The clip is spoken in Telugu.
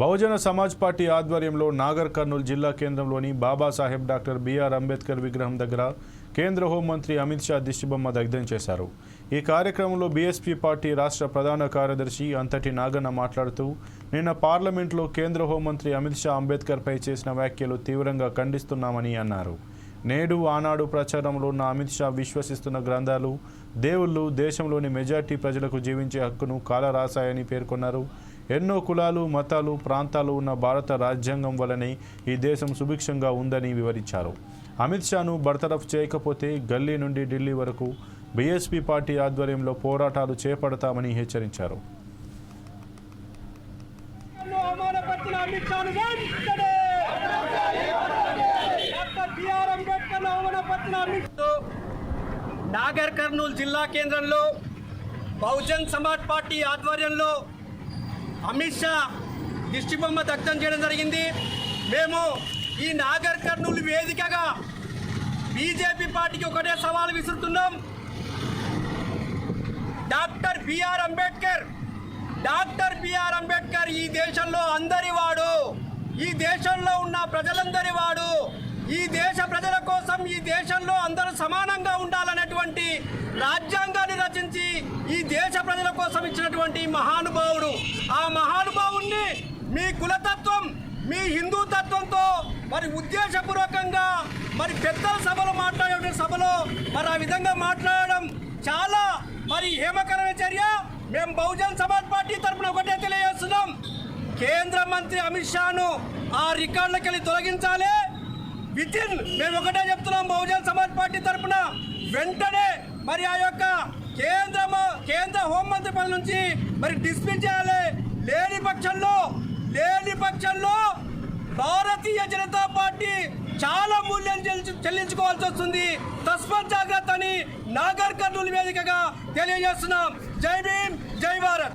బహుజన సమాజ్ పార్టీ ఆధ్వర్యంలో నాగర్ కర్నూలు జిల్లా కేంద్రంలోని బాబాసాహెబ్ డాక్టర్ బిఆర్ అంబేద్కర్ విగ్రహం దగ్గర కేంద్ర హోంమంత్రి అమిత్ షా దిష్టిబొమ్మ దగ్ధం చేశారు. ఈ కార్యక్రమంలో బీఎస్పీ పార్టీ రాష్ట్ర ప్రధాన కార్యదర్శి అంతటి నాగన్న మాట్లాడుతూ నిన్న పార్లమెంట్లో కేంద్ర హోంమంత్రి అమిత్ షా అంబేద్కర్పై చేసిన వ్యాఖ్యలు తీవ్రంగా ఖండిస్తున్నామని అన్నారు. నేడు ఆనాడు ప్రచారంలో ఉన్న అమిత్ షా విశ్వసిస్తున్న గ్రంథాలు దేవుళ్ళు దేశంలోని మెజార్టీ ప్రజలకు జీవించే హక్కును కాలరాశాయని పేర్కొన్నారు. ఎన్నో కులాలు మతాలు ప్రాంతాలు ఉన్న భారత రాజ్యాంగం వల్లనే ఈ దేశం సుభిక్షంగా ఉందని వివరించారు. అమిత్ షాను బర్తరఫ్ చేయకపోతే గల్లీ నుండి ఢిల్లీ వరకు బీఎస్పీ పార్టీ ఆధ్వర్యంలో పోరాటాలు చేపడతామని హెచ్చరించారు. నాగర్ కర్నూలు జిల్లా కేంద్రంలో బహుజన్ సమాజ్ పార్టీ ఆధ్వర్యంలో అమిత్ షా దిష్టిబొమ్మ దగ్ధం చేయడం జరిగింది. మేము ఈ నాగర్ కర్నూలు వేదికగా బీజేపీ పార్టీకి ఒకటే సవాల్ విసురుతున్నాం. Doctor BR Ambedkar doctor BR Ambedkar ఈ దేశంలో అందరి వాడు ఈ దేశంలో ఉన్న ప్రజలందరి వాడు ఈ దేశ ప్రజల కోసం ఈ దేశంలో అందరూ సమానంగా ఉండాలనేటువంటి రాజ్యాంగాన్ని రచించి ఈ దేశ ప్రజల కోసం మహానుభావుడు ఆ మహానుభావుణ్ణి మీ కులతత్వం మీ హిందూ తత్వంతో మరి ఉద్దేశపూర్వకంగా మరి పెద్దల సభలో మాట్లాడే సభలో మరి ఆ విధంగా మాట్లాడడం చాలా మరి హేమకరమైన చర్య. మేము బహుజన్ సమాజ్ పార్టీ తరఫున ఒకటే తెలియజేస్తున్నాం. కేంద్ర మంత్రి అమిత్ షాను ఆ రికార్డులకి వెళ్ళి తొలగించాలి. విత్ ఇన్ మేము ఒకటే చెప్తున్నాం బహుజన్ సమాజ్ పార్టీ తరఫున వెంటనే మరి ఆ యొక్క కేంద్ర కేంద్ర హోంమంత్రి పని నుంచి మరి డిస్మిస్ చేయాలి. లేని పక్షంలో లేని పక్షంలో భారతీయ జనతా పార్టీ చాలా మూల్యం చెల్లించు- చెల్లించుకోవాల్సి వస్తుంది. తస్మత్ జాగ్రత్త అని నాగర్ కర్నూలు వేదికగా తెలియజేస్తున్నాం. జై భీమ్ జై భారత్.